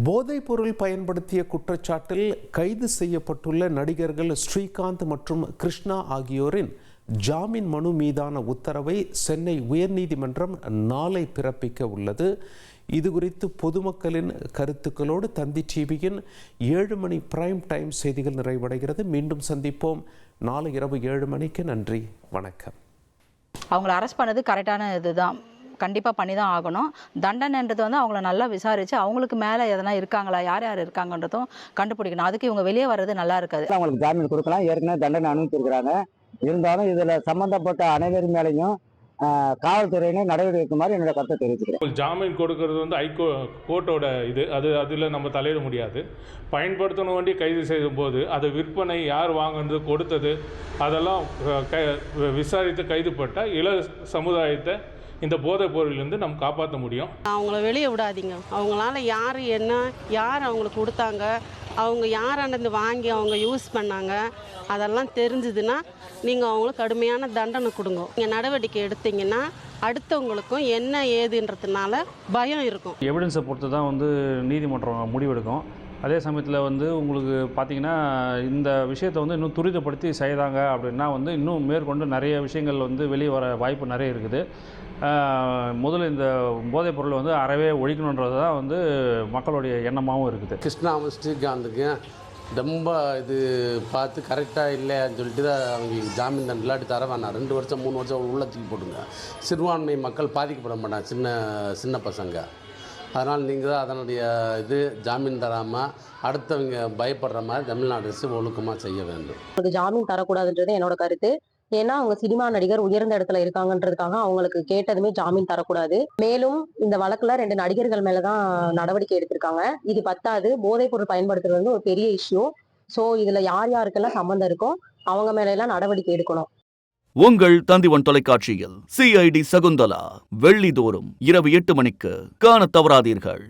போதைப் பொருள் பயன்படுத்திய குற்றச்சாட்டில் கைது செய்யப்பட்டுள்ள நடிகர்கள் ஸ்ரீகாந்த் மற்றும் கிருஷ்ணா ஆகியோரின் ஜாமீன் மனு மீதான உத்தரவை சென்னை உயர்நீதிமன்றம் நாளை பிறப்பிக்க உள்ளது. இது குறித்து பொதுமக்களின் கருத்துக்களோடு தந்தி டிவியின் ஏழு மணி பிரைம் டைம் செய்திகள் நிறைவடைகிறது. மீண்டும் சந்திப்போம். நாளை இரவு ஏழு மணிக்கு. நன்றி. வணக்கம். அவங்கள அரெஸ்ட் பண்ணது கரெக்டான இதுதான். கண்டிப்பாக பண்ணி தான் ஆகணும். தண்டனைன்றது வந்து அவங்கள நல்லா விசாரித்து அவங்களுக்கு மேலே எதனா இருக்காங்களா? யார் யார் இருக்காங்கன்றதும் கண்டுபிடிக்கணும். அதுக்கு இவங்க வெளியே வர்றது நல்லா இருக்காது. அவங்களுக்கு ஜாமீன் கொடுக்கலாம். ஏற்கனவே தண்டனை அனுபவிச்சிருக்கிறாங்க இருந்தாலும் இதுல சம்பந்தப்பட்ட அனைவர் மேலையும் காவல்துறையினர் நடவடிக்கை எடுக்குமாறு என்னோட கருத்தை தெரிவிச்சுக்கிறேன். ஜாமீன் கொடுக்கறது வந்து ஹைகோ கோர்ட்டோட இது. அது அதில் நம்ம தலையிட முடியாது. பயன்படுத்தணும் வேண்டி கைது செய்யும் போது அதை விற்பனை யார் வாங்கினது கொடுத்தது அதெல்லாம் க விசாரித்து கைதுப்பட்டால் இள சமுதாயத்தை இந்த போதைப் பொருளிலிருந்து நம்ம காப்பாற்ற முடியும். அவங்கள வெளியே விடாதீங்க. அவங்களால யார் என்ன யார் அவங்களுக்கு கொடுத்தாங்க அவங்க யாராண்டது வாங்கி அவங்க யூஸ் பண்ணாங்க அதெல்லாம் தெரிஞ்சுதுன்னா நீங்கள் அவங்களுக்கு கடுமையான தண்டனை கொடுங்க. நீங்கள் நடவடிக்கை எடுத்தீங்கன்னா அடுத்தவங்களுக்கும் என்ன ஏதுன்றதுனால பயம் இருக்கும். எவிடன்ஸை பொறுத்து தான் வந்து நீதிமன்றம் முடிவெடுக்கும். அதே சமயத்தில் வந்து உங்களுக்கு பார்த்தீங்கன்னா இந்த விஷயத்தை வந்து இன்னும் துரிதப்படுத்தி செய்தாங்க அப்படின்னா வந்து இன்னும் மேற்கொண்டு நிறைய விஷயங்கள் வந்து வெளியே வர வாய்ப்பு நிறைய இருக்குது. முதல்ல இந்த போதைப் பொருளை வந்து அறவே ஒழிக்கணுன்றது தான் வந்து மக்களுடைய எண்ணமாகவும் இருக்குது. கிருஷ்ணாவும் ஸ்ரீகாந்துக்கு ரொம்ப இது பார்த்து கரெக்டாக இல்லைன்னு சொல்லிட்டு தான் அவங்க ஜாமீன் தண்டனை இல்லாட்டி தர வேணாம். ரெண்டு வருஷம் மூணு வருஷம் உள்ளத்துக்கு போட்டுங்க சிறுபான்மை மக்கள் பாதிக்கப்பட மாட்டாங்க சின்ன சின்ன பசங்க. அதனால் நீங்கள் தான் அதனுடைய இது ஜாமீன் தராமல் அடுத்தவங்க பயப்படுற மாதிரி தமிழ்நாடு அரசு ஒழுக்கமாக செய்ய வேண்டும். அவங்களுக்கு ஜாமீன் தரக்கூடாதுன்றது என்னோட கருத்து. ஏன்னா அவங்க சினிமா நடிகர் உயர்ந்த இடத்துல இருக்காங்கன்றதுக்காக அவங்களுக்கு கேட்டதுமே ஜாமீன் தரக்கூடாது. மேலும் இந்த வழக்குல ரெண்டு நடிகர்கள் மேலதான் நடவடிக்கை எடுத்திருக்காங்க. இது பத்தாது. போதைப் பொருள் பயன்படுத்துறது வந்து ஒரு பெரிய இஷ்யூ ஸோ இதுல யார் யாருக்கெல்லாம் சம்மந்தம் இருக்கோ அவங்க மேல எல்லாம் நடவடிக்கை எடுக்கணும். உங்கள் தந்திவன் தொலைக்காட்சியில் சிஐடி சகுந்தலா வெள்ளிதோறும் இரவு எட்டு மணிக்கு காணத் தவறாதீர்கள்.